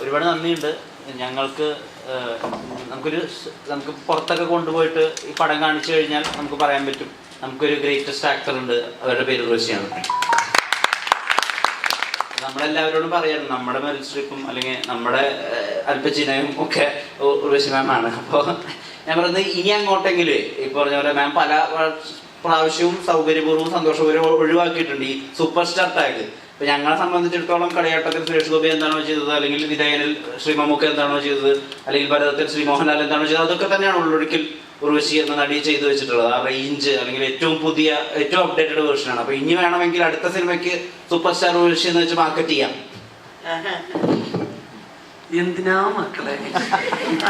ഒരുപാട് നന്ദിയുണ്ട്. ഞങ്ങൾക്ക് നമുക്കൊരു നമുക്ക് പുറത്തൊക്കെ കൊണ്ടുപോയിട്ട് ഈ പടം കാണിച്ചു കഴിഞ്ഞാൽ നമുക്ക് പറയാൻ പറ്റും. നമുക്കൊരു ഗ്രേറ്റസ്റ്റ് ആക്ടർ ഉണ്ട്. അവരുടെ പേര് റോസിയാണ് നമ്മളെല്ലാവരോടും പറയാറ് നമ്മുടെ മെറിൽ അല്ലെങ്കിൽ നമ്മുടെ അല്പചിനയും ഒക്കെ ഉർവശി മാമാണ് അപ്പോൾ ഞാൻ പറയുന്നത് ഇനി അങ്ങോട്ടെങ്കിലും ഈ പറഞ്ഞ പോലെ മാം പല പ്രാവശ്യവും സൗകര്യപൂർവം സന്തോഷപൂർവം ഒഴിവാക്കിയിട്ടുണ്ട് ഈ സൂപ്പർ സ്റ്റാർ ടാഗ് ഇപ്പൊ ഞങ്ങളെ സംബന്ധിച്ചിടത്തോളം കളിയാട്ടത്തിൽ സുരേഷ് ഗോപി എന്താണോ ചെയ്തത് അല്ലെങ്കിൽ വിധേയനിൽ ശ്രീ മമ്മൂക്ക എന്താണോ ചെയ്തത് അല്ലെങ്കിൽ ഭരതത്തിൽ ശ്രീ മോഹൻലാൽ എന്താണോ ചെയ്തത് അതൊക്കെ തന്നെയാണ് ഉള്ളൊരിക്കൽ ഉർവശി എന്ന നടി ചെയ്തു വെച്ചിട്ടുള്ളത്. ആ റേഞ്ച് അല്ലെങ്കിൽ ഏറ്റവും പുതിയ ഏറ്റവും അപ്ഡേറ്റഡ് വേർഷനാണ് അപ്പൊ ഇനി വേണമെങ്കിൽ അടുത്ത സിനിമയ്ക്ക് സൂപ്പർ സ്റ്റാർ ഉർവശി എന്ന് വെച്ച് മാർക്കറ്റ് ചെയ്യാം. എന്തിനാ മക്കളെ?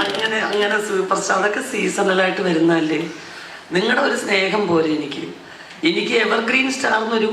അങ്ങനെ അങ്ങനെ സൂപ്പർ സ്റ്റാർ അതൊക്കെ സീസണലായിട്ട് വരുന്നതല്ലേ? നിങ്ങളുടെ ഒരു സ്നേഹം പോലെ എനിക്ക്. എനിക്ക് എവർഗ്രീൻ സ്റ്റാർ എന്നൊരു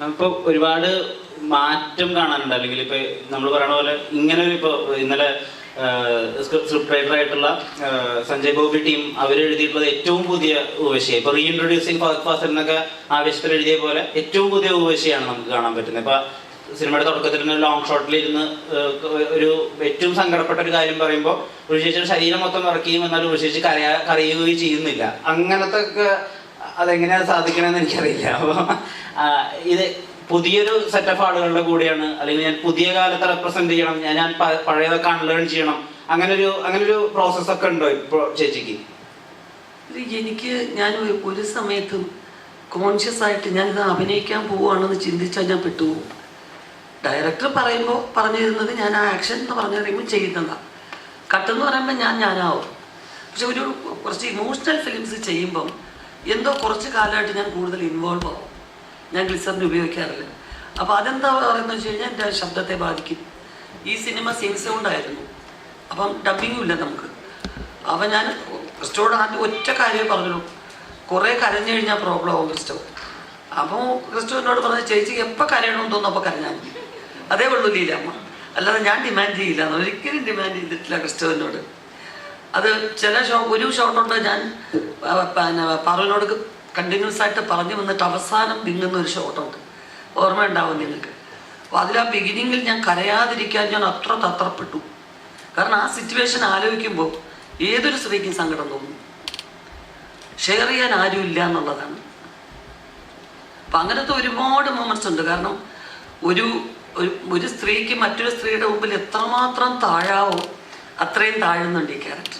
നമുക്കിപ്പോ ഒരുപാട് മാറ്റം കാണാനുണ്ട്. അല്ലെങ്കിൽ ഇപ്പൊ നമ്മൾ പറയണ പോലെ ഇങ്ങനെ ഇപ്പൊ ഇന്നലെ സ്ക്രിപ്റ്റ് റൈറ്റർ ആയിട്ടുള്ള സഞ്ജയ് ഗോപി ടീം അവർ എഴുതിയിട്ടുള്ളത് ഏറ്റവും പുതിയ ഊവശി ഇപ്പൊ റീഇൻട്രൊഡ്യൂസിങ് ഫഹദ് എന്നൊക്കെ ആവേശത്തിൽ എഴുതിയ പോലെ ഏറ്റവും പുതിയ ഉപശിയാണ് നമുക്ക് കാണാൻ പറ്റുന്നത്. ഇപ്പൊ സിനിമയുടെ തുടക്കത്തിൽ തന്നെ ലോങ് ഷോട്ടിൽ ഇരുന്ന് ഒരു ഏറ്റവും സങ്കടപ്പെട്ട ഒരു കാര്യം പറയുമ്പോൾ ഉൾശേഷിയുടെ ശരീരം മൊത്തം ഇറക്കുകയും എന്നാൽ ഉൾശേഷി കരയാ കരയുകയും ചെയ്യുന്നില്ല. അങ്ങനത്തെ അതെങ്ങനെയാണ് സാധിക്കണമെന്ന് എനിക്കറിയില്ല. അപ്പോൾ ഇത് പുതിയൊരു സെറ്റ് ഓഫ് ആളുകളുടെ കൂടെയാണ്. അല്ലെങ്കിൽ ഞാൻ പുതിയ കാലത്തെ റെപ്രസെന്റ് ചെയ്യണം. ഞാൻ ഞാൻ പഴയതൊക്കെ അൺലേൺ ചെയ്യണം. അങ്ങനെ ഒരു അങ്ങനെ ഒരു പ്രോസസ് ഒക്കെ ഉണ്ടോ ഇപ്പോൾ ചേച്ചിക്ക്? എനിക്ക് ഞാൻ ഒരു- സമയത്തും കോൺഷ്യസ് ആയിട്ട് ഞാനിത് അഭിനയിക്കാൻ പോവുകയാണെന്ന് ചിന്തിച്ചാൽ ഞാൻ പെട്ടുപോകും. ഡയറക്ടർ പറയുമ്പോൾ പറഞ്ഞു തരുന്നത് ഞാൻ ആ ആക്ഷൻ എന്ന് പറഞ്ഞു കഴിയുമ്പോൾ ചെയ്യുന്നതാണ് കട്ടെന്ന് പറയുമ്പോൾ ഞാൻ ഞാനാവും. പക്ഷെ ഒരു കുറച്ച് ഇമോഷണൽ ഫിലിംസ് ചെയ്യുമ്പം എന്തോ കുറച്ച് കാലമായിട്ട് ഞാൻ കൂടുതൽ ഇൻവോൾവ് ആവും. ഞാൻ ഗ്ലിസറിന് ഉപയോഗിക്കാറില്ല. അപ്പോൾ അതെന്താ പറയുന്നത് വെച്ച് കഴിഞ്ഞാൽ എന്റെ ശബ്ദത്തെ ബാധിക്കും. ഈ സിനിമ സിംഗ് സൗണ്ട് ആയിരുന്നു അപ്പം ഡബിങ്ങും ഇല്ല നമുക്ക്. അപ്പം ഞാൻ ക്രിസ്റ്റോട് ആദ്യം ഒറ്റ കാര്യമേ പറഞ്ഞു കുറേ കരഞ്ഞു കഴിഞ്ഞാൽ പ്രോബ്ലം ആവും ക്രിസ്റ്റോ അപ്പോൾ ക്രിസ്റ്റോ എന്നോട് പറഞ്ഞ ചേച്ചി എപ്പോൾ കരയണമെന്ന് തോന്നുന്നു അപ്പോൾ കരഞ്ഞാൽ അതേ ഉള്ളൂ ലീലമ്മ അല്ലാതെ ഞാൻ ഡിമാൻഡ് ചെയ്യില്ല. ഒരിക്കലും ഡിമാൻഡ് ചെയ്തിട്ടില്ല ക്രിസ്റ്റോവിനോട് അത് ചില ഷോ ഒരു ഷോട്ടുണ്ട് ഞാൻ പിന്നെ പറവിനോട് കണ്ടിന്യൂസ് ആയിട്ട് പറഞ്ഞു വന്നിട്ട് അവസാനം വിങ്ങുന്ന ഒരു ഷോട്ടുണ്ട് ഓർമ്മയുണ്ടാവും നിങ്ങൾക്ക്. അപ്പോൾ അതിൽ ആ ബിഗിനിങ്ങിൽ ഞാൻ കരയാതിരിക്കാൻ ഞാൻ അത്ര തത്രപ്പെട്ടു. കാരണം ആ സിറ്റുവേഷൻ ആലോചിക്കുമ്പോൾ ഏതൊരു സ്ത്രീക്കും സങ്കടം തോന്നും. ഷെയർ ചെയ്യാൻ ആരും ഇല്ല എന്നുള്ളതാണ്. അപ്പം അങ്ങനത്തെ ഒരുപാട് മൊമെന്റ്സ് ഉണ്ട്. കാരണം ഒരു- ഒരു സ്ത്രീക്ക് മറ്റൊരു സ്ത്രീയുടെ മുമ്പിൽ എത്രമാത്രം താഴാവോ അത്രയും താഴുന്നുണ്ട് ഈ ക്യാരക്ടർ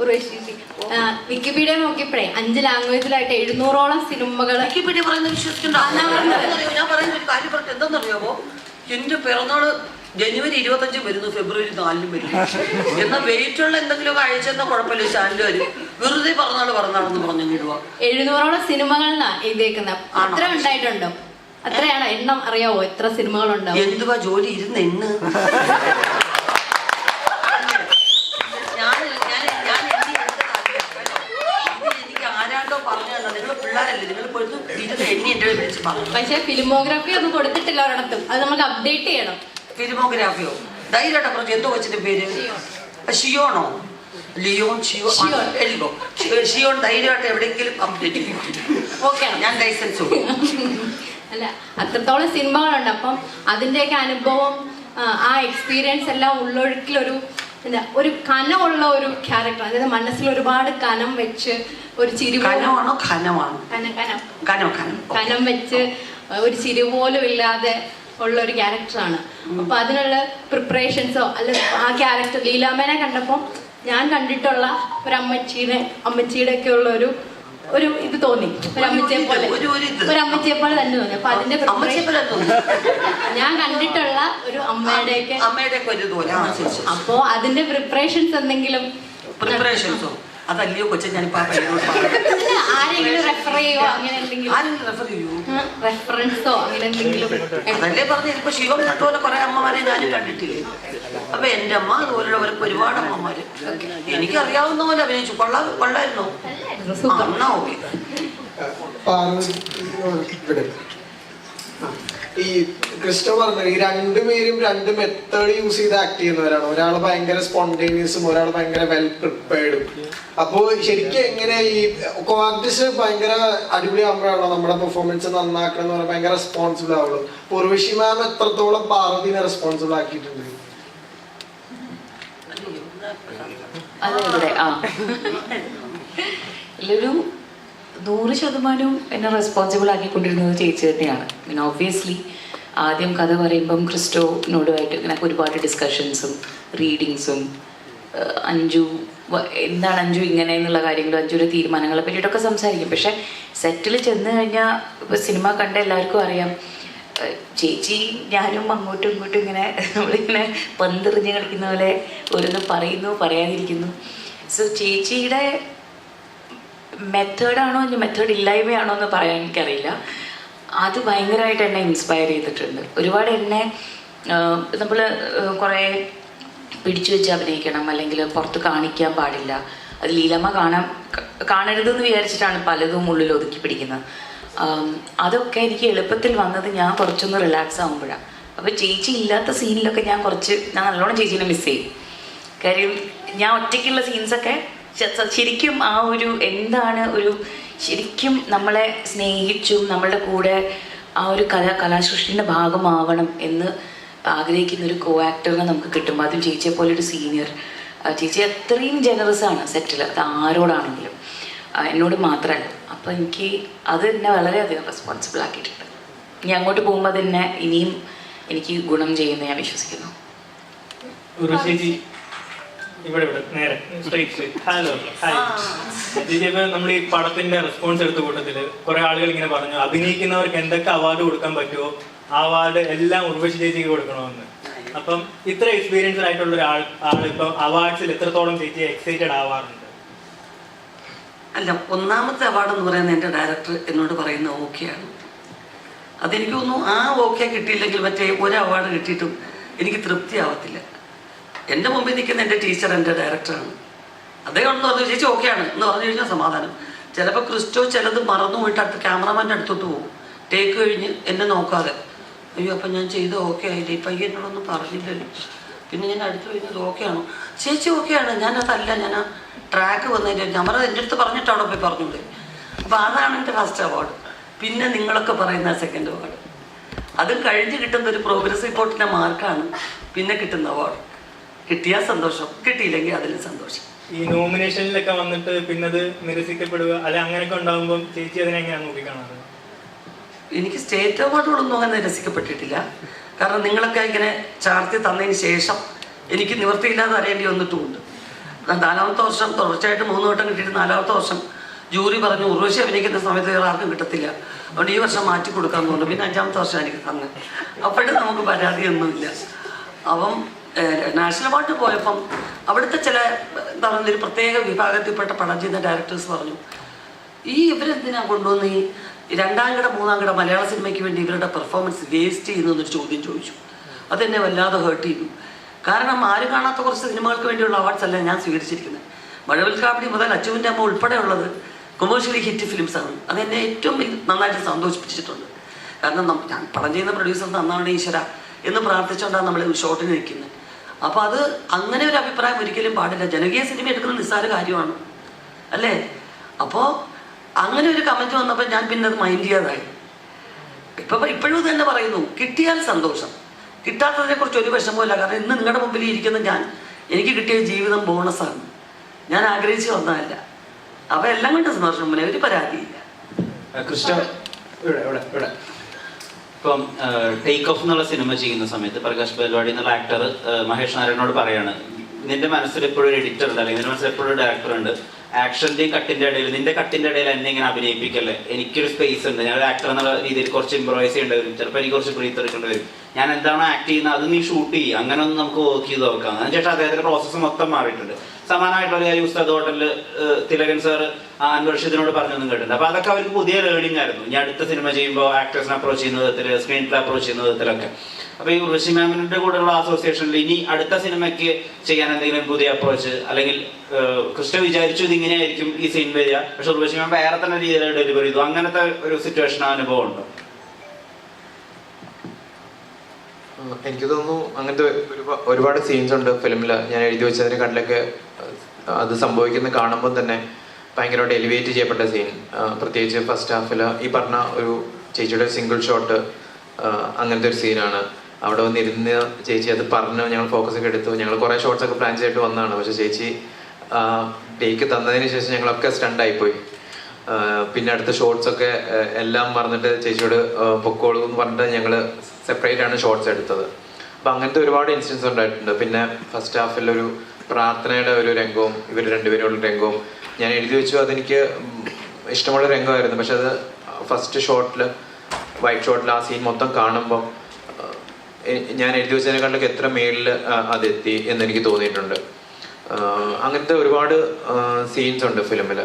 ഉർവശി വിക്കിപീഡിയ നോക്കിയപ്പോഴേ അഞ്ച് ലാംഗ്വേജിലായിട്ട് എഴുന്നൂറോളം സിനിമകൾ വിക്കിപീഡിയ പറയുന്നത് വിശ്വസിക്കുന്നുണ്ടോ എന്റെ ഞാൻ പറയുന്ന ഒരു കാര്യം പറഞ്ഞിട്ട് എന്താണെന്നറിയാമോ എന്റെ പിറന്നാൾ ജനുവരി ഇരുപത്തഞ്ചും വരുന്നു ഫെബ്രുവരി നാലിനും വരുന്നു. എന്ന വെയിറ്റ് ഉള്ള എന്തെങ്കിലുമൊക്കെ അയച്ചെന്ന കുഴപ്പമില്ല വരും വെറുതെ പറഞ്ഞാൽ പറഞ്ഞാണെന്ന് പറഞ്ഞു എഴുന്നൂറോളം സിനിമകൾ എഴുതിയേക്കുന്നത്? അത്ര ഉണ്ടായിട്ടുണ്ടോ? അത്രയാണ്? എണ്ണം അറിയാവോ? എത്ര സിനിമകളുണ്ടാവും? എന്തുവാ ജോലി ഇരുന്ന് എണ്ണ് ഞാൻ ഞാൻ ഞാൻ എണ്ണി എടുത്തതല്ല കേട്ടോ. ഇത് എനിക്ക് ആരാണ്ടോ പറഞ്ഞതല്ല നിങ്ങൾ പിള്ളേരല്ലേ നിങ്ങൾ ഇരുന്ന് എണ്ണി എന്റെ വിളിച്ച് പറഞ്ഞു പക്ഷെ ഫിലിമോഗ്രാഫി ഒന്നും കൊടുത്തിട്ടില്ല ഒരിടത്തും അത് നമുക്ക് അപ്ഡേറ്റ് ചെയ്യണം. ഫിലിമോഗ്രാഫിയോ ധൈര്യമായിട്ട് പറഞ്ഞു എന്തോ വെച്ചിട്ട് പേര്? ഷിയോണോ? ലിയോൺ ഷിയോ. എഴുതിക്കോ ഷിയോൺ. ധൈര്യമായിട്ട് എവിടെയെങ്കിലും അപ്ഡേറ്റ് ചെയ്യും. ഓക്കെ ഞാൻ ലൈസൻസ് അല്ല അത്രത്തോളം സിനിമകളുണ്ട് അപ്പം അതിന്റെയൊക്കെ അനുഭവം ആ, ആ എക്സ്പീരിയൻസ് എല്ലാം ഉള്ളൊഴുക്കിലൊരു എന്താ ഒരു കനമുള്ള ഒരു ക്യാരക്ടർ അതായത് മനസ്സിൽ ഒരുപാട് കനം വെച്ച് ഒരു ചിരി കനമാണോ കനം കനം. കനം കനം. കനം വെച്ച് ഒരു ചിരി പോലും ഇല്ലാതെ ഉള്ള ഒരു ക്യാരക്ടറാണ് അപ്പൊ അതിനുള്ള പ്രിപ്പറേഷൻസോ അല്ല ആ ക്യാരക്ടർ ലീലാമേനെ കണ്ടപ്പോൾ ഞാൻ കണ്ടിട്ടുള്ള ഒരു അമ്മച്ചീനെ അമ്മച്ചിയുടെ ഒക്കെ ഉള്ള ഒരു ഒരു ഇത് തോന്നി. ഒരു അമ്മച്ചിയെ പോലെ. ഒരു- ഒരു അമ്മച്ചിയെ പോലെ തന്നെ തോന്നി. അപ്പൊ അതിന്റെ. ഞാൻ കണ്ടിട്ടുള്ള ഒരു അമ്മയുടെയൊക്കെ അമ്മയുടെ ഒരു അപ്പോ അതിന്റെ പ്രിപ്പറേഷൻസ് എന്തെങ്കിലും പ്രിപ്പറേഷൻസോ അതല്ലയോ കൊച്ചു ഞാനിപ്പോ ആ പയ്യനോട്. ആരെങ്കിലും റെഫർ ചെയ്യോ? അങ്ങനെ എന്തെങ്കിലും? ആരും റെഫർ ചെയ്യൂ? റെഫറൻസോ അങ്ങനെ എന്തെങ്കിലും? അതല്ലേ പറഞ്ഞു ഇപ്പൊ ശിവം പോലെ കുറെ അമ്മമാരെ ഞാനും കണ്ടിട്ടില്ലേ? അപ്പൊ എന്റെ അമ്മ അതുപോലുള്ളവർക്ക് ഒരുപാട് അമ്മമാര്. എനിക്കറിയാവുന്ന പോലെ അഭിനയിച്ചു. കൊള്ള കൊള്ളായിരുന്നോ. അന്നാ ഓക്കെ. ഈ ക്രിസ്റ്റോ പറഞ്ഞത് ഈ രണ്ടുപേരും രണ്ട് മെത്തേഡ് യൂസ് ചെയ്ത് ആക്ട് ചെയ്യുന്നവരാണ്. ഒരാൾ ഭയങ്കര സ്പോണ്ടേനിയസും ഒരാൾ ഭയങ്കര വെൽ പ്രിപ്പയർഡും അപ്പോ ശരിക്കും എങ്ങനെ ഈ കോആക്ടേഴ്സ് ഭയങ്കര അടിപൊളിയാകുമ്പോഴാണോ നമ്മുടെ പെർഫോമൻസ് നന്നാക്കണം എന്ന് പറഞ്ഞാൽ ഭയങ്കര റെസ്പോൺസിബിൾ ആവുള്ളൂ. ഉർവശി മാം എത്രത്തോളം പാർവതിനെ റെസ്പോൺസിബിൾ ആക്കിയിട്ടുണ്ട്? അതെ അതെ ആ. നൂറ് ശതമാനവും എന്നെ റെസ്പോൺസിബിൾ ആക്കിക്കൊണ്ടിരുന്നത് ചേച്ചി തന്നെയാണ്. പിന്നെ ഓബ്വിയസ്ലി ആദ്യം കഥ പറയുമ്പം ക്രിസ്റ്റോനോടുമായിട്ട് ഇങ്ങനെ ഒരുപാട് ഡിസ്കഷൻസും റീഡിങ്സും അഞ്ചു എന്താണ് അഞ്ചു ഇങ്ങനെ എന്നുള്ള കാര്യങ്ങളും അഞ്ചുവിന്റെ തീരുമാനങ്ങളെ പറ്റിയിട്ടൊക്കെ സംസാരിക്കും. പക്ഷെ സെറ്റിൽ ചെന്ന് കഴിഞ്ഞാൽ ഇപ്പോൾ സിനിമ കണ്ട എല്ലാവർക്കും അറിയാം. ചേച്ചി ഞാനും അങ്ങോട്ടും ഇങ്ങോട്ടും ഇങ്ങനെ നമ്മളിങ്ങനെ പന്തെറിഞ്ഞ് കളിക്കുന്ന പോലെ ഓരോന്ന് പറയുന്നു പറയാതിരിക്കുന്നു. സോ ചേച്ചിയുടെ മെത്തേഡാണോ ഇനി മെത്തേഡ് ഇല്ലായ്മയാണോ എന്ന് പറയാൻ എനിക്കറിയില്ല. അത് ഭയങ്കരമായിട്ട് എന്നെ ഇൻസ്പയർ ചെയ്തിട്ടുണ്ട്. ഒരുപാട് എന്നെ നമ്മൾ കുറേ പിടിച്ചു വെച്ച് അഭിനയിക്കണം അല്ലെങ്കിൽ പുറത്ത് കാണിക്കാൻ പാടില്ല. അത് ലീലമ്മ കാണാൻ കാണരുതെന്ന് വിചാരിച്ചിട്ടാണ് പലതും ഉള്ളിൽ ഒതുക്കി പിടിക്കുന്നത്. അതൊക്കെ എനിക്ക് എളുപ്പത്തിൽ വന്നത് ഞാൻ കുറച്ചൊന്ന് റിലാക്സ് ആകുമ്പോഴാണ് അപ്പോൾ ചേച്ചി ഇല്ലാത്ത സീനിലൊക്കെ ഞാൻ കുറച്ച് ഞാൻ നല്ലോണം ചേച്ചീനെ മിസ് ചെയ്യും. കാര്യം ഞാൻ ഒറ്റയ്ക്കുള്ള സീൻസൊക്കെ ശരിക്കും ആ ഒരു എന്താണ് ഒരു ശരിക്കും നമ്മളെ സ്നേഹിച്ചും നമ്മളുടെ കൂടെ ആ ഒരു കല കലാസൃഷ്ടിന്റെ ഭാഗമാവണം എന്ന് ആഗ്രഹിക്കുന്ന ഒരു കോ ആക്ടറിനെ നമുക്ക് കിട്ടും. അതും ചേച്ചിയെ പോലെ ഒരു സീനിയർ ചേച്ചി അത്രയും ജനറസ് ആണ് സെറ്റിൽ അത് ആരോടാണെങ്കിലും. എന്നോട് മാത്രമല്ല അപ്പോൾ എനിക്ക് അത് എന്നെ വളരെയധികം റെസ്പോൺസിബിൾ ആക്കിയിട്ടുണ്ട്. ഇനി അങ്ങോട്ട് പോകുമ്പോൾ തന്നെ ഇനിയും എനിക്ക് ഗുണം ചെയ്യുമെന്ന് ഞാൻ വിശ്വസിക്കുന്നു. ഇവിടെ ഇവിടെ നേരെ. സ്ട്രൈറ്റ് ഹലോ ഹായ് നമ്മൾ ഈ പടത്തിന്റെ റെസ്പോൺസ് എടുത്ത കൂട്ടത്തിൽ കുറെ ആളുകൾ ഇങ്ങനെ പറഞ്ഞു അഭിനയിക്കുന്നവർക്ക് എന്തൊക്കെ അവാർഡ് കൊടുക്കാൻ പറ്റുമോ ആ അവാർഡ് എല്ലാം ഉർവശി ചേച്ചിക്ക് കൊടുക്കണമെന്ന്. അപ്പം ഇത്ര എക്സ്പീരിയൻസ്ഡ് ആയിട്ടുള്ള ഒരാൾ ആൾ ഇപ്പം അവാർഡ്സിൽ എത്രത്തോളം ചേച്ചി എക്സൈറ്റഡ് ആവാറുണ്ട്? അല്ല ഒന്നാമത്തെ അവാർഡ് എന്ന് പറയുന്നത് എന്റെ ഡയറക്ടർ എന്നോട് പറയുന്ന ഓക്കെയാണ് അതെനിക്ക് തോന്നുന്നു ആ ഓക്കെ കിട്ടിയില്ലെങ്കിൽ മറ്റേ ഒരു അവാർഡ് കിട്ടിയിട്ടും എനിക്ക് തൃപ്തിയാവത്തില്ല എന്റെ മുമ്പിൽ നിൽക്കുന്ന എന്റെ ടീച്ചർ എന്റെ ഡയറക്ടറാണ് അദ്ദേഹം എന്ന് പറഞ്ഞു ചേച്ചി ഓക്കെയാണ് എന്ന് പറഞ്ഞു കഴിഞ്ഞാൽ സമാധാനം. ചിലപ്പോൾ ക്രിസ്റ്റോ ചിലത് മറന്നു പോയിട്ട് അടുത്ത് ക്യാമറമാന്റെ അടുത്തോട്ട് പോകും. ടേക്ക് കഴിഞ്ഞ് എന്നെ നോക്കാതെ. അയ്യോ അപ്പം ഞാൻ ചെയ്ത് ഓക്കെ ആയില്ലേ? ഈ അയ്യോ എന്നോടൊന്നും പറഞ്ഞില്ലല്ലോ. പിന്നെ ഞാൻ അടുത്ത് വരുന്നത് ഓക്കെയാണോ ചേച്ചി ഓക്കെയാണ് ഞാനതല്ല ഞാൻ ആ ട്രാക്ക് വന്നതിന്റെ ഞമ്മറ എന്റെ അടുത്ത് പറഞ്ഞിട്ട് അവിടെ പോയി പറഞ്ഞുകൊണ്ട് അപ്പോൾ അതാണ് എന്റെ ഫസ്റ്റ് അവാർഡ് പിന്നെ നിങ്ങളൊക്കെ പറയുന്ന സെക്കൻഡ് അവാർഡ് അത് കഴിഞ്ഞ് കിട്ടുന്ന ഒരു പ്രോഗ്രസ് റിപ്പോർട്ടിന്റെ മാർക്കാണ് പിന്നെ കിട്ടുന്ന അവാർഡ് കിട്ടിയാൽ സന്തോഷം കിട്ടിയില്ലെങ്കിൽ അതിലും സന്തോഷം. ഈ നോമിനേഷനിലൊക്കെ വന്നിട്ട് പിന്നത് നിരസിക്കപ്പെടുക അല്ലെ അങ്ങനെയൊക്കെ ഉണ്ടാകുമ്പോൾ ചേച്ചി അതിനെ എങ്ങനെയാണ് നോക്കിക്കാണുന്നത്? എനിക്ക് സ്റ്റേറ്റ് അവാർഡുകളൊന്നും അങ്ങനെ നിരസിക്കപ്പെട്ടിട്ടില്ല. കാരണം നിങ്ങളൊക്കെ ഇങ്ങനെ ചാർത്തി തന്നതിന് ശേഷം എനിക്ക് നിവൃത്തിയില്ലാതെ അറിയേണ്ടി വന്നിട്ടുമുണ്ട്. നാലാമത്തെ വർഷം തുടർച്ചയായിട്ട് മൂന്ന് വട്ടം കിട്ടിയിട്ട് നാലാമത്തെ വർഷം ജൂറി പറഞ്ഞു ഉർവശി അഭിനയിക്കുന്ന സമയത്ത് വേറെ ആർക്കും കിട്ടത്തില്ല. അതുകൊണ്ട് ഈ വർഷം മാറ്റി കൊടുക്കാൻ പറഞ്ഞു. പിന്നെ അഞ്ചാമത്തെ വർഷം എനിക്ക് തന്നെ. അപ്പോഴും നമുക്ക് പരാതിയൊന്നുമില്ല. അപ്പം നാഷണൽ അവാർഡ് പോയപ്പം അവിടുത്തെ ചില എന്താ പറയുന്ന ഒരു പ്രത്യേക വിഭാഗത്തിൽപ്പെട്ട പടം ചെയ്യുന്ന ഡയറക്ടേഴ്സ് പറഞ്ഞു ഈ ഇവരെന്തിനാ കൊണ്ടുവന്ന് ഈ രണ്ടാം കിട മൂന്നാം കിട മലയാള സിനിമയ്ക്ക് വേണ്ടി ഇവരുടെ പെർഫോമൻസ് വേസ്റ്റ് ചെയ്യുന്നു എന്നൊരു ചോദ്യം ചോദിച്ചു. അതെന്നെ വല്ലാതെ ഹേർട്ട് ചെയ്തു. കാരണം ആരും കാണാത്ത കുറച്ച് സിനിമകൾക്ക് വേണ്ടിയുള്ള അവാർഡ്സ് അല്ല ഞാൻ സ്വീകരിച്ചിരിക്കുന്നത്. മഴവിൽ കാപ്പടി മുതൽ അച്ചുവിന്റെ അമ്മ ഉൾപ്പെടെയുള്ളത് കൊമേഴ്ഷ്യലി ഹിറ്റ് ഫിലിംസ് ആണ്. അതെന്നെ ഏറ്റവും നന്നായിട്ട് സന്തോഷിപ്പിച്ചിട്ടുണ്ട്. കാരണം ഞാൻ പടം ചെയ്യുന്ന പ്രൊഡ്യൂസർ നന്നാണ് ഈശ്വര എന്ന് പ്രാർത്ഥിച്ചുകൊണ്ടാണ് നമ്മൾ ഷോട്ടിന് നിൽക്കുന്നത്. അപ്പോൾ അത് അങ്ങനെ ഒരു അഭിപ്രായം ഒരിക്കലും പാടില്ല. ജനകീയ സിനിമ എടുക്കുന്നത് നിസ്സാര കാര്യമാണ്. അല്ലേ? അപ്പോൾ അങ്ങനെ ഒരു കമന്റ് വന്നപ്പോൾ ഞാൻ പിന്നെ അത് മൈൻഡ് ചെയ്യാതായി. ഇപ്പം ഇപ്പോഴും തന്നെ പറയുന്നു. കിട്ടിയാൽ സന്തോഷം. കിട്ടാത്തതിനെ കുറിച്ച് ഒരു വിഷമമില്ല കാരണം ഇന്ന് നിങ്ങളുടെ മുമ്പിൽ ഇരിക്കുന്ന ഞാൻ എനിക്ക് കിട്ടിയ ജീവിതം ബോണസാണ് ഞാൻ ആഗ്രഹിച്ച് വന്നതല്ല. അപ്പോൾ എല്ലാം കൊണ്ട് സന്തോഷം. ഒരു പരാതിയില്ല. കൃഷ്ണ ഇപ്പം ടേക്ക് ഓഫ് എന്നുള്ള സിനിമ ചെയ്യുന്ന സമയത്ത് പ്രകാശ് പരിപാടി എന്നുള്ള ആക്ടർ മഹേഷ് നാരായണനോട് പറയാണ് നിന്റെ മനസ്സിൽ എപ്പോഴും ഒരു എഡിറ്റർ ഉണ്ട് അല്ലെങ്കിൽ നിന്റെ മനസ്സിൽ എപ്പോഴും ഒരു ഡയറക്ടർ ഉണ്ട്. ആക്ഷന്റെയും കട്ടിന്റെ ഇടയിൽ നിന്റെ കട്ടിന്റെ ഇടയിൽ എന്നെ ഇങ്ങനെ അഭിനയിപ്പിക്കല്ലേ? എനിക്കൊരു സ്പേസ് ഉണ്ട്. ഞാൻ ഒരു ആക്ടർ എന്നുള്ള രീതിയിൽ കുറച്ച് ഇമ്പ്രോവൈസ് ചെയ്യേണ്ടി വരും. ചിലപ്പോൾ എനിക്ക് കുറച്ച് ബ്രീത്ത് എടുക്കേണ്ടി വരും. ഞാൻ എന്താണ് ആക്ട് ചെയ്യുന്നത്? അത് നീ ഷൂട്ട് ചെയ്യും. അങ്ങനെ ഒന്ന് നമുക്ക് വർക്ക് ചെയ്ത് നോക്കാം. അതിനുശേഷം അദ്ദേഹത്തിന്റെ പ്രോസസ്സ് മൊത്തം മാറിയിട്ടുണ്ട്. സമാനമായിട്ടുള്ള കാര്യം ഉസ്താദ് ഹോട്ടലിൽ തിലകൻ സാർ അൻവർഷിതിനോട് പറഞ്ഞൊന്നും കേട്ടിട്ടുണ്ട്. അപ്പൊ അതൊക്കെ അവർക്ക് പുതിയ ലേണിംഗ് ആയിരുന്നു. ഞാൻ അടുത്ത സിനിമ ചെയ്യുമ്പോൾ ആക്ടേഴ്സിനെ അപ്രോച്ച് ചെയ്യുന്ന വിധത്തിൽ സ്ക്രീൻ പ്ലേ അപ്രോച്ച് ചെയ്യുന്ന വിധത്തിലൊക്കെ. അപ്പൊ ഈ ഉർവശി മാമിന്റെ കൂടെയുള്ള അസോസിയേഷനിൽ ഇനി അടുത്ത സിനിമയ്ക്ക് ചെയ്യാൻ എന്തെങ്കിലും പുതിയ അപ്രോച്ച് അല്ലെങ്കിൽ കൃഷ്ണ വിചാരിച്ചു ഇത് ഇങ്ങനെയായിരിക്കും ഈ സീൻ വരിക. പക്ഷെ ഉർവശി മാം വേറെ തന്നെ രീതിയിൽ ഡെലിവറി ചെയ്തു. അങ്ങനത്തെ ഒരു സിറ്റുവേഷൻ അനുഭവം ഉണ്ടോ? എനിക്ക് തോന്നുന്നു അങ്ങനത്തെ ഒരുപാ- ഒരുപാട് സീൻസ് ഉണ്ട് ഫിലിമിൽ ഞാൻ എഴുതി വെച്ചതിന് കണ്ടിലൊക്കെ അത് സംഭവിക്കുന്ന കാണുമ്പോൾ തന്നെ ഭയങ്കരമായിട്ട് എലിവേറ്റ് ചെയ്യപ്പെട്ട സീൻ പ്രത്യേകിച്ച് ഫസ്റ്റ് ഹാഫിൽ ഈ പറഞ്ഞ ഒരു ചേച്ചിയുടെ സിംഗിൾ ഷോട്ട് അങ്ങനത്തെ ഒരു സീനാണ് അവിടെ വന്നിരുന്ന് ചേച്ചി അത് പറഞ്ഞു ഞങ്ങൾ ഫോക്കസ് ഒക്കെ എടുത്തു. ഞങ്ങൾ കുറേ ഷോട്ട്സ് ഒക്കെ പ്ലാൻ ചെയ്തിട്ട് വന്നതാണ്. പക്ഷെ ചേച്ചി ടേക്ക് തന്നതിന് ശേഷം ഞങ്ങളൊക്കെ സ്റ്റണ്ടായിപ്പോയി പോയി പിന്നെ അടുത്ത ഷോർട്സ് ഒക്കെ എല്ലാം പറഞ്ഞിട്ട് ചേച്ചിയോട് പൊക്കോളൂ എന്ന് പറഞ്ഞിട്ട് ഞങ്ങൾ സെപ്പറേറ്റ് ആണ് ഷോർട്സ് എടുത്തത്. അപ്പം അങ്ങനത്തെ ഒരുപാട് ഇൻസിഡൻസ് ഉണ്ടായിട്ടുണ്ട്. പിന്നെ ഫസ്റ്റ് ഹാഫിൽ ഒരു പ്രാർത്ഥനയുടെ ഒരു രംഗവും ഇവർ രണ്ടുപേരുള്ള രംഗവും. ഞാൻ എഴുതി വെച്ചു. അതെനിക്ക് ഇഷ്ടമുള്ള രംഗമായിരുന്നു. പക്ഷെ അത് ഫസ്റ്റ് ഷോട്ടിൽ വൈറ്റ് ഷോട്ടിൽ ആ സീൻ മൊത്തം കാണുമ്പോൾ ഞാൻ എഴുതി വെച്ചതിനെക്കാളൊക്കെ എത്ര മേളിൽ അതെത്തി എന്ന് എനിക്ക് തോന്നിയിട്ടുണ്ട് അങ്ങനത്തെ ഒരുപാട് സീൻസ് ഉണ്ട് ഫിലിമിൽ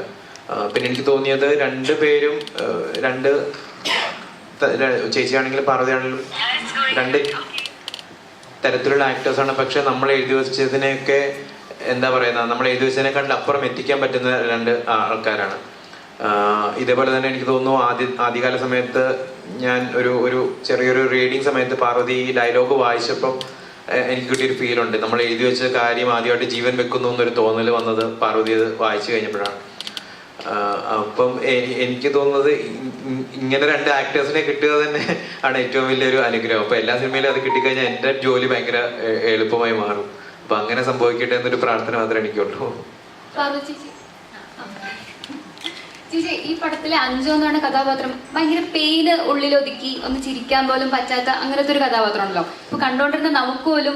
പിന്നെ എനിക്ക് തോന്നിയത് രണ്ട് പേരും രണ്ട് ചേച്ചിയാണെങ്കിലും പാർവതിയാണെങ്കിലും രണ്ട് തരത്തിലുള്ള ആക്ടേഴ്സ് ആണ്. പക്ഷെ നമ്മൾ എഴുതി വെച്ചതിനെയൊക്കെ എന്താ പറയുന്ന നമ്മൾ എഴുതി വെച്ചതിനെക്കാട്ടിൽ അപ്പുറം എത്തിക്കാൻ പറ്റുന്ന രണ്ട് ആൾക്കാരാണ്. ഇതേപോലെ തന്നെ എനിക്ക് തോന്നുന്നു ആദ്യ ആദ്യകാല സമയത്ത് ഞാൻ ഒരു ഒരു ചെറിയൊരു റീഡിങ് സമയത്ത് പാർവതി ഡയലോഗ് വായിച്ചപ്പം എനിക്ക് കിട്ടിയൊരു ഫീൽ ഉണ്ട്. നമ്മൾ എഴുതി വെച്ച കാര്യം ആദ്യമായിട്ട് ജീവൻ വെക്കുന്നു എന്നൊരു തോന്നൽ വന്നത് പാർവതി വായിച്ചു കഴിഞ്ഞപ്പോഴാണ്. അപ്പം എനിക്ക് തോന്നുന്നത് ഇങ്ങനെ രണ്ട് ആക്ടേഴ്സിനെ കിട്ടുക തന്നെ ആണ് ഏറ്റവും വലിയൊരു അനുഗ്രഹം. അപ്പൊ എല്ലാ സിനിമയിലും അത് കിട്ടിക്കഴിഞ്ഞാൽ എന്റെ ജോലി ഭയങ്കര എളുപ്പമായി മാറും. അപ്പൊ അങ്ങനെ സംഭവിക്കട്ടെ എന്നൊരു പ്രാർത്ഥന മാത്രമേ എനിക്കുള്ളൂ. ചേച്ചി. ഈ പടത്തിലെ അഞ്ചോ എന്ന് കഥാപാത്രം ഭയങ്കര പെയിന് ഉള്ളിലൊതുക്കി ഒന്ന് ചിരിക്കാൻ പോലും പറ്റാത്ത അങ്ങനത്തെ ഒരു ഉണ്ടല്ലോ. ഇപ്പൊ കണ്ടോണ്ടിരുന്ന നമുക്ക് പോലും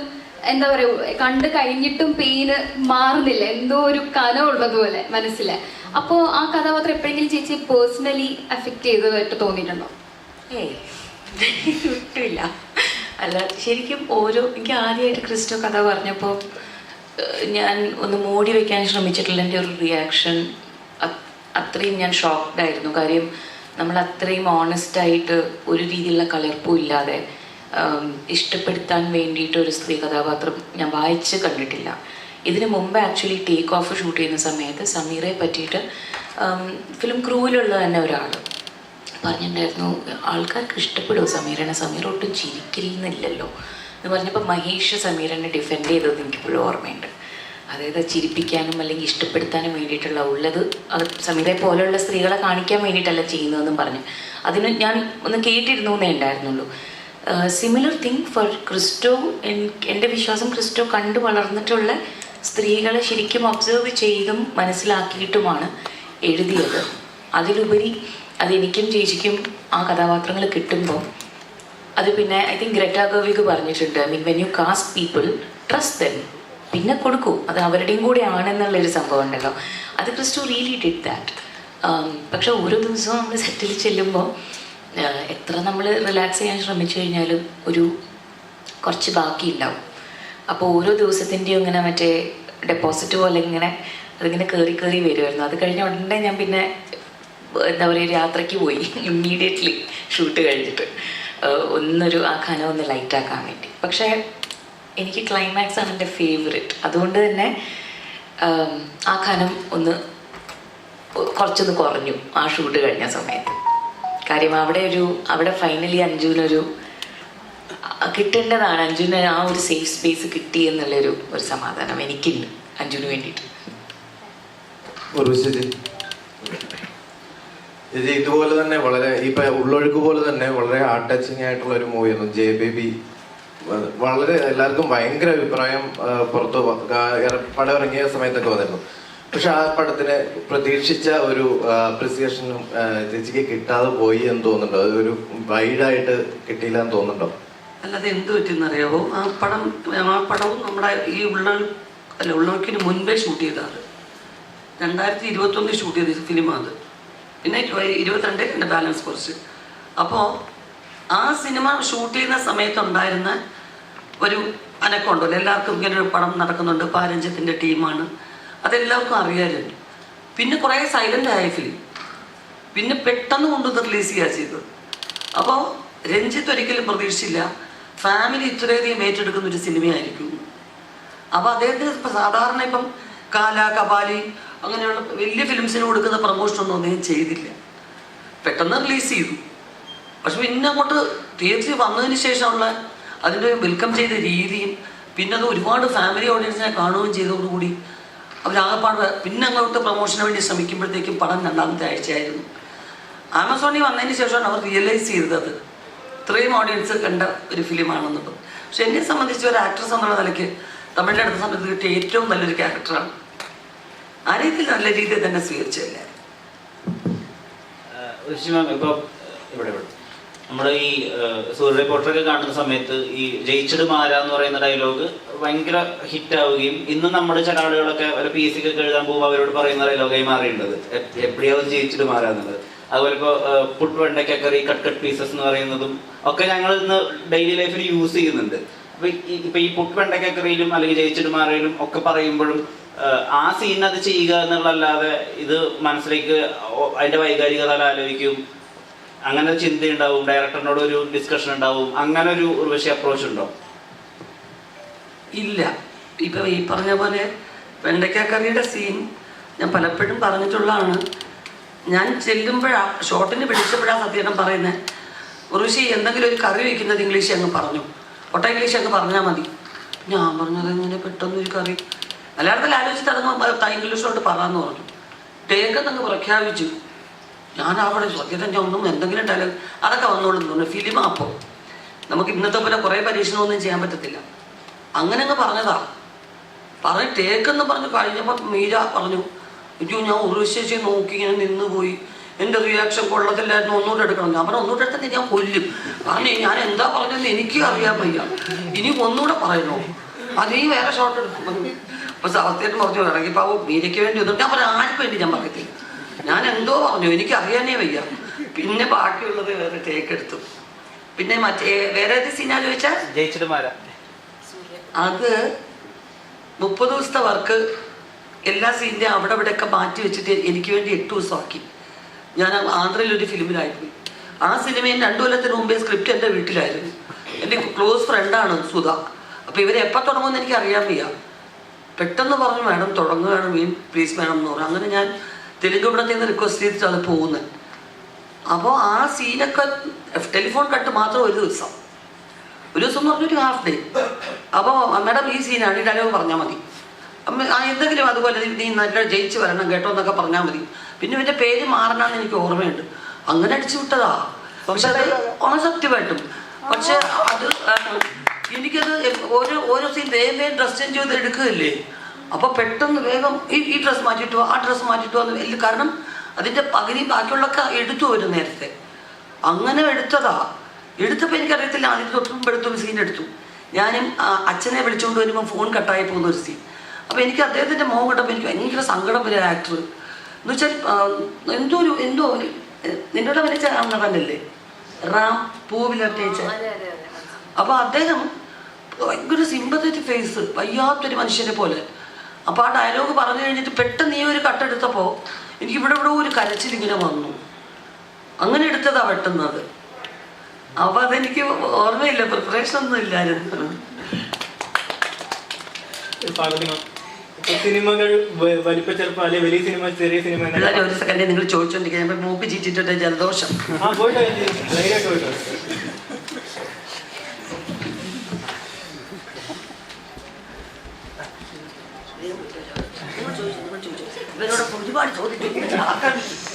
എന്താ പറയുക കണ്ട് കഴിഞ്ഞിട്ടും പെയിന് മാറുന്നില്ല. എന്തോ ഒരു കനമുള്ളതുപോലെ മനസ്സിൽ. അപ്പോ ആ കഥാപാത്രം എപ്പോഴെങ്കിലും ചേച്ചി പേഴ്സണലി അഫക്റ്റ് ചെയ്തതായിട്ട് തോന്നിയിട്ടുണ്ടോ? ഏയ് അല്ല ശരിക്കും ഓരോ എനിക്ക് ആദ്യമായിട്ട് ക്രിസ്റ്റോ കഥ പറഞ്ഞപ്പോൾ ഞാൻ ഒന്ന് മൂടി വെക്കാൻ ശ്രമിച്ചിട്ടുള്ള എന്റെ ഒരു റിയാക്ഷൻ അത്രയും ഞാൻ ഷോക്ക്ഡ് ആയിരുന്നു. കാര്യം നമ്മൾ അത്രയും ഓണസ്റ്റായിട്ട് ഒരു രീതിയിലുള്ള കലർപ്പും ഇല്ലാതെ ഇഷ്ടപ്പെടുത്താൻ വേണ്ടിയിട്ട് ഒരു സ്ത്രീ കഥാപാത്രം ഞാൻ വായിച്ച് കണ്ടിട്ടില്ല. ഇതിന് മുമ്പ് ആക്ച്വലി ടേക്ക് ഓഫ് ഷൂട്ട് ചെയ്യുന്ന സമയത്ത് സമീറെ പറ്റിയിട്ട് ഫിലിം ക്രൂവിലുള്ള തന്നെ ഒരാൾ പറഞ്ഞിട്ടുണ്ടായിരുന്നു ആൾക്കാർക്ക് ഇഷ്ടപ്പെടുമോ സമീറിനെ സമീർ ഒട്ടും ചിരിക്കില്ലെന്നില്ലല്ലോ. എന്ന് പറഞ്ഞപ്പോൾ മഹേഷ് സമീറിനെ ഡിഫെൻഡ് ചെയ്തത് എനിക്കിപ്പോഴും ഓർമ്മയുണ്ട്. അതായത് ചിരിപ്പിക്കാനും അല്ലെങ്കിൽ ഇഷ്ടപ്പെടുത്താനും വേണ്ടിയിട്ടുള്ള ഉള്ളത് അത് സമീറെ പോലെയുള്ള സ്ത്രീകളെ കാണിക്കാൻ വേണ്ടിയിട്ടല്ല ചെയ്യുന്നതെന്നും പറഞ്ഞു. അതിന് ഞാൻ ഒന്ന് കേട്ടിരുന്നു എന്നേ ഉണ്ടായിരുന്നുള്ളൂ. സിമിലർ തിങ് ഫോർ ക്രിസ്റ്റോ എൻ- എന്റെ വിശ്വാസം ക്രിസ്റ്റോ കണ്ടു വളർന്നിട്ടുള്ള സ്ത്രീകളെ ശരിക്കും ഒബ്സർവ് ചെയ്തും മനസ്സിലാക്കിയിട്ടുമാണ് എഴുതിയത്. അതിലുപരി അതെനിക്കും ചേച്ചിക്കും ആ കഥാപാത്രങ്ങൾ കിട്ടുമ്പോൾ അത് പിന്നെ ഐ തിങ്ക് ഗ്രറ്റ ഗോവിക്ക് പറഞ്ഞിട്ടുണ്ട്. I mean when you cast people trust them പിന്നെ കൊടുക്കൂ. അത് അവരുടെയും കൂടെ ആണെന്നുള്ളൊരു സംഭവം ഉണ്ടല്ലോ. അത് ക്രിസ്റ്റു റിയലി ഡിഡ് ദാറ്റ് പക്ഷെ ഓരോ ദിവസവും നമ്മൾ സെറ്റിൽ ചെല്ലുമ്പോൾ എത്ര നമ്മൾ റിലാക്സ് ചെയ്യാൻ ശ്രമിച്ചു കഴിഞ്ഞാലും ഒരു കുറച്ച് ബാക്കിയുണ്ടാവും. അപ്പോൾ ഓരോ ദിവസത്തിന്റെയും ഇങ്ങനെ മറ്റേ ഡെപ്പോസിറ്റ് പോലെ ഇങ്ങനെ അതിങ്ങനെ കയറി കയറി വരുമായിരുന്നു അത് കഴിഞ്ഞ ഉടനെ ഞാൻ പിന്നെ എന്താ പറയുക യാത്രയ്ക്ക് പോയി. ഇമ്മീഡിയറ്റ്ലി ഷൂട്ട് കഴിഞ്ഞിട്ട്. ഒന്നൊരു ആ ഖനം ഒന്ന് ലൈറ്റാക്കാൻ വേണ്ടി. പക്ഷേ എനിക്ക് ക്ലൈമാക്സ് ആണ് എന്റെ ഫേവറേറ്റ് അതുകൊണ്ട് തന്നെ ആ ഖനം ഒന്ന് കുറച്ചൊന്ന് കുറഞ്ഞു ആ ഷൂട്ട് കഴിഞ്ഞ സമയത്ത്. കാര്യം അവിടെ ഒരു അവിടെ ഫൈനലി അഞ്ജുവിനൊരു കിട്ടേണ്ടതാണ്. അഞ്ജുവിന് ആ ഒരു സേഫ് സ്പേസ് കിട്ടി എന്നുള്ളൊരു ഒരു സമാധാനം എനിക്കില്ല അഞ്ജുവിന് വേണ്ടിയിട്ട്. ഇത് ഇതുപോലെ തന്നെ വളരെ ഇപ്പൊ ഉള്ളൊഴുക്ക് പോലെ തന്നെ വളരെ ഹാർട്ട് ടച്ചിങ് ആയിട്ടുള്ള ഒരു മൂവിയായിരുന്നു ജെ ബേബി. വളരെ എല്ലാവർക്കും ഭയങ്കര അഭിപ്രായം പുറത്തു പടം ഇറങ്ങിയ സമയത്തൊക്കെ വന്നിരുന്നു. പക്ഷെ ആ പടത്തിന് പ്രതീക്ഷിച്ച ഒരു അപ്രിസിയേഷനും ചേച്ചിക്ക് കിട്ടാതെ പോയി എന്ന് തോന്നുന്നുണ്ടോ? അതൊരു വൈഡായിട്ട് കിട്ടിയില്ല എന്ന് തോന്നുന്നുണ്ടോ? അല്ലാതെ എന്ത് പറ്റിയെന്നറിയാവോ? ആ പടം ആ പടവും നമ്മുടെ ഈ ഉള്ള അല്ല ഉള്ളവർക്കിന് മുൻപേ ഷൂട്ട് ചെയ്തതാണ്. രണ്ടായിരത്തി ഇരുപത്തൊന്നിൽ ഷൂട്ട് ചെയ്ത സിനിമ അത്. പിന്നെ ഇരുപത്തിരണ്ടേ എന്റെ ബാലൻസ് കുറച്ച്. അപ്പോൾ ആ സിനിമ ഷൂട്ട് ചെയ്യുന്ന സമയത്തുണ്ടായിരുന്ന ഒരു അനക്കമുണ്ടല്ലോ. എല്ലാവർക്കും ഇങ്ങനെ ഒരു പടം നടക്കുന്നുണ്ട്. പാരഞ്ചത്തിന്റെ ടീമാണ്. അതെല്ലാവർക്കും അറിയാമായിരുന്നു പിന്നെ കുറേ സൈലന്റ് ആയ ഫിലിം പിന്നെ പെട്ടെന്ന് കൊണ്ടുവന്ന് റിലീസ് ചെയ്യുക ചെയ്തത്. അപ്പോൾ രഞ്ജിത്ത് ഒരിക്കലും പ്രതീക്ഷിച്ചില്ല. ഫാമിലി ഇത്രയധികം ഏറ്റെടുക്കുന്ന ഒരു സിനിമയായിരിക്കും. അപ്പോൾ അദ്ദേഹത്തിന് ഇപ്പം സാധാരണ ഇപ്പം കാല കപാലി അങ്ങനെയുള്ള വലിയ ഫിലിംസിന് കൊടുക്കുന്ന പ്രമോഷനൊന്നും അദ്ദേഹം ചെയ്തില്ല. പെട്ടെന്ന് റിലീസ് ചെയ്തു. പക്ഷെ പിന്നെ അങ്ങോട്ട് തിയേറ്ററിൽ വന്നതിന് ശേഷമുള്ള അതിന്റെ വെൽക്കം ചെയ്ത രീതിയും പിന്നെ അത് ഒരുപാട് ഫാമിലി ഓഡിയൻസിനെ കാണുകയും ചെയ്തതോടുകൂടി അവരാകപ്പാട് പിന്നെ അങ്ങോട്ട് പ്രൊമോഷന് വേണ്ടി ശ്രമിക്കുമ്പോഴത്തേക്കും പടം രണ്ടാമത്തെ ആഴ്ചയായിരുന്നു. ആമസോണിൽ വന്നതിന് ശേഷമാണ് അവർ റിയലൈസ് ചെയ്തത്. ഇത്രയും ഓഡിയൻസ് കണ്ട ഒരു ഫിലിമാണെന്നുള്ളത്. പക്ഷെ എന്നെ സംബന്ധിച്ച് ഒരു ആക്ട്രസ് എന്നുള്ള നിലയ്ക്ക് തമിഴിന്റെ അടുത്ത സമയത്ത് കിട്ടിയ ഏറ്റവും നല്ലൊരു ക്യാരക്ടറാണ് ആ രീതിയിൽ നല്ല രീതിയിൽ തന്നെ സ്വീകരിച്ചല്ലേ ഇപ്പൊ ഇവിടെ ഇവിടെ. നമ്മുടെ ഈ സൂര്യ റിപ്പോർട്ടറൊക്കെ കാണുന്ന സമയത്ത് ഈ ജയിച്ചിട് മാര എന്ന് പറയുന്ന ഡയലോഗ് ഭയങ്കര ഹിറ്റ് ആവുകയും ഇന്ന് നമ്മുടെ ചില ആളുകളൊക്കെ ഒരു പി സി ഒക്കെ എഴുതാൻ പോകുമ്പോൾ അവരോട് പറയുന്ന ഡയലോഗായി മാറിയിട്ടുണ്ട്. എപ്പോഴും ജയിച്ചത് മാരാന്നുള്ളത് അതുപോലെ ഇപ്പോൾ പുട്ട് ഈ കട്ട് കട്ട് പീസസ് എന്ന് പറയുന്നതും ഒക്കെ ഞങ്ങൾ ഇന്ന് ഡെയിലി ലൈഫിൽ യൂസ് ചെയ്യുന്നുണ്ട്. അപ്പൊ ഇപ്പൊ ഈ പുട്ട് വെണ്ടയ്ക്കക്കറിയിലും അല്ലെങ്കിൽ ജയിച്ചിട്ട് മാറയിലും ഒക്കെ പറയുമ്പോഴും ആ സീൻ അത് ചെയ്യുക എന്നുള്ളതല്ലാതെ ഇത് മനസ്സിലേക്ക് അതിന്റെ വൈകാരികത ആലോചിക്കും. അങ്ങനെ ഒരു ചിന്തയുണ്ടാവും ഡയറക്ടറിനോട് ഒരു ഡിസ്കഷൻ ഉണ്ടാവും അങ്ങനെ ഒരു ഉർവശി അപ്രോച്ച് ഉണ്ടോ? ഇല്ല. ഇപ്പൊ ഈ പറഞ്ഞ പോലെ വെണ്ടയ്ക്കക്കറിയുടെ സീൻ ഞാൻ പലപ്പോഴും പറഞ്ഞിട്ടുള്ളതാണ്. ഞാൻ ചെല്ലുമ്പോഴാ ഷോട്ടിന് പിടിച്ചപ്പോഴാ സത്യേട്ടൻ പറയുന്നത് ഋഷി എന്തെങ്കിലും ഒരു കറി വയ്ക്കുന്നത് ഇംഗ്ലീഷ് അങ്ങ് പറഞ്ഞു. ഒട്ട ഇംഗ്ലീഷ് അങ്ങ് പറഞ്ഞാൽ മതി. ഞാൻ പറഞ്ഞത് എങ്ങനെ പെട്ടെന്ന് ഒരു കറി? മലയാളത്തിൽ ആലോചിച്ച് തുടങ്ങുമ്പോൾ ഇംഗ്ലീഷോട്ട് പറയാന്ന് പറഞ്ഞു. ടേക്കെന്നങ്ങ് പ്രഖ്യാപിച്ചു. ഞാൻ അവിടെ ഞാൻ ഒന്നും എന്തെങ്കിലും ഡയലോഗ് അതൊക്കെ വന്നോളും തോന്നുന്നു. ഫിലിം അപ്പോൾ നമുക്ക് ഇന്നത്തെ പോലെ കുറേ പരീക്ഷണമൊന്നും ചെയ്യാൻ പറ്റത്തില്ല. അങ്ങനെ അങ്ങ് പറഞ്ഞതാ. പറഞ്ഞ് ടേക്കെന്ന് പറഞ്ഞ് കഴിഞ്ഞപ്പോൾ മീര പറഞ്ഞു അയ്യോ ഞാൻ ഉറുശേഷി നോക്കി ഇങ്ങനെ നിന്ന് പോയി എന്റെ റിയാക്ഷൻ കൊള്ളത്തില്ലായിരുന്നു. ഒന്നുകൂടെ എടുക്കണം. ഞാൻ പറഞ്ഞു ഒന്നുകൂടെ എടുത്തിട്ട് ഞാൻ കൊല്ലും. പറഞ്ഞു ഞാൻ എന്താ പറഞ്ഞതെന്ന് എനിക്ക് അറിയാൻ വയ്യ. ഇനി ഒന്നുകൂടെ പറയണോ? അത് വേറെ ഷോട്ട് എടുക്കും അപ്പൊ സത്യായിട്ട് പറഞ്ഞു ഇറങ്ങിപ്പോ മീരയ്ക്ക് വേണ്ടി ഒന്നും ഞാൻ പറഞ്ഞു ആർക്ക് വേണ്ടി ഞാൻ പറയത്തില്ല? ഞാൻ എന്തോ പറഞ്ഞു എനിക്ക് അറിയാനേ വയ്യ. പിന്നെ ബാക്കിയുള്ളത് വേറെ ടേക്ക് എടുത്തു. പിന്നെ മറ്റേ വേറെ ഏത് സീനാ ചോദിച്ചാൽ ജയിച്ചിട്ട് അത് മുപ്പത് ദിവസത്തെ വർക്ക് എല്ലാ സീനിന്റെയും അവിടെ ഇവിടെയൊക്കെ മാറ്റി വെച്ചിട്ട് എനിക്ക് വേണ്ടി എട്ട് ദിവസമാക്കി. ഞാൻ ആന്ധ്രയിൽ ഒരു ഫിലിമിലായിപ്പോയി ആ സിനിമയും രണ്ടു കൊല്ലത്തിന് മുമ്പേ സ്ക്രിപ്റ്റ് എന്റെ വീട്ടിലായിരുന്നു. എന്റെ ക്ലോസ് ഫ്രണ്ടാണ് സുധ. അപ്പോൾ ഇവരെ എപ്പോൾ തുടങ്ങുമെന്ന് എനിക്ക് അറിയാൻ വയ്യ. പെട്ടെന്ന് പറഞ്ഞു മാഡം തുടങ്ങുകയാണ് മീൻ പ്ലീസ് മാഡം എന്ന് പറഞ്ഞു. അങ്ങനെ ഞാൻ തെലുങ്ക് ഇവിടത്തിൽ നിന്ന് റിക്വസ്റ്റ് ചെയ്തിട്ടാണ് പോകുന്നത്. അപ്പോൾ ആ സീനൊക്കെ ടെലിഫോൺ കട്ട് മാത്രം ഒരു ദിവസം. ഒരു ദിവസം എന്ന് പറഞ്ഞൊരു ഹാഫ് ഡേ അപ്പോൾ മാഡം ഈ സീനാണ് ഈ ഡയലോഗ് പറഞ്ഞാൽ മതി. ആ എന്തെങ്കിലും അതുപോലെ നീ- നല്ല ജയിച്ച് വരണം കേട്ടോ എന്നൊക്കെ പറഞ്ഞാൽ മതി. പിന്നെ ഇവന്റെ പേര് മാറണമെന്ന് എനിക്ക് ഓർമ്മയുണ്ട്. അങ്ങനെ അടിച്ചു വിട്ടതാ. പക്ഷെ അത് ഓണസത്യമായിട്ടും സത്യമായിട്ടും പക്ഷെ അത് എനിക്കത് ഓരോ ഓരോ സീൻ വേഗം വേഗം ഡ്രസ് ചേഞ്ച് ചെയ്ത് എടുക്കുകയല്ലേ? അപ്പോൾ പെട്ടെന്ന് വേഗം ഈ ഈ ഡ്രസ്സ് മാറ്റിയിട്ട് ആ ഡ്രസ്സ് മാറ്റിയിട്ട് വന്നു കാരണം അതിന്റെ പകുതി ബാക്കിയുള്ളൊക്കെ എടുത്തു വരും നേരത്തെ. അങ്ങനെ എടുത്തതാ. എടുത്തപ്പോൾ എനിക്കറിയത്തില്ല ആദ്യം തൊട്ടും എടുത്തു സീൻ എടുത്തു. ഞാനും അച്ഛനെ വിളിച്ചുകൊണ്ട് വരുമ്പോൾ ഫോൺ കട്ടായി പോകുന്ന ഒരു സീൻ അപ്പോൾ എനിക്ക് അദ്ദേഹത്തിന്റെ മോഹം കണ്ടപ്പോൾ എനിക്ക് ഭയങ്കര സങ്കടം വരും ആക്ടർ എന്ന് വെച്ചാൽ എന്തോ ഒരു എന്തോ നിന്നോട് വിളിച്ച നടനല്ലേ? റാം പൂവിലർത്തേച്ച അപ്പോൾ അദ്ദേഹം ഭയങ്കര സിമ്പത്തറ്റിക് ഫേസ് വയ്യാത്തൊരു മനുഷ്യനെ പോലെ. അപ്പോൾ ആ ഡയലോഗ് പറഞ്ഞു കഴിഞ്ഞിട്ട് പെട്ടെന്ന് ഈ ഒരു കട്ടെടുത്തപ്പോൾ എനിക്ക് ഇവിടെ ഇവിടെ ഒരു കരച്ചിൽ ഇങ്ങനെ വന്നു. അങ്ങനെ എടുത്തതാ പെട്ടെന്നത് അപ്പൊ അതെനിക്ക് ഓർമ്മയില്ല പ്രിപ്പറേഷൻ ഒന്നും ഇല്ലായിരുന്നു. സിനിമകൾ വലിയ സിനിമ ചെറിയ സിനിമ ഒരു സെക്കൻഡ് നിങ്ങൾ ചോദിച്ചോണ്ടിരിക്കുക. മൂക്ക് ചീറ്റിട്ടുണ്ട് ജലദോഷം. ആ പോയിട്ടോ ധൈര്യമായിട്ട് പോയിട്ടോ ഇവരോട് ഒരുപാട് ചോദിച്ചു